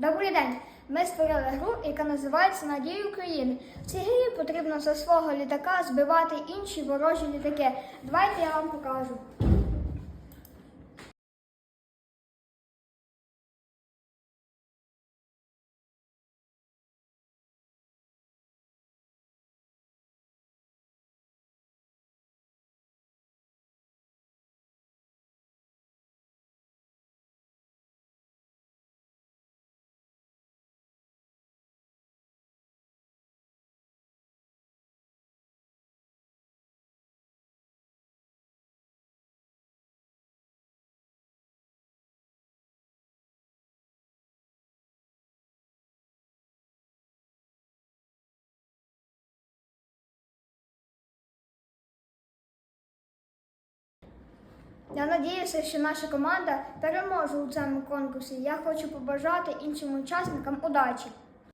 Добрий день! Ми створили гру, яка називається Надії України. В цій грі потрібно за свого літака збивати інші ворожі літаки. Давайте я вам покажу. Я надіюся, що наша команда переможе у цьому конкурсі. Я хочу побажати іншим учасникам удачі.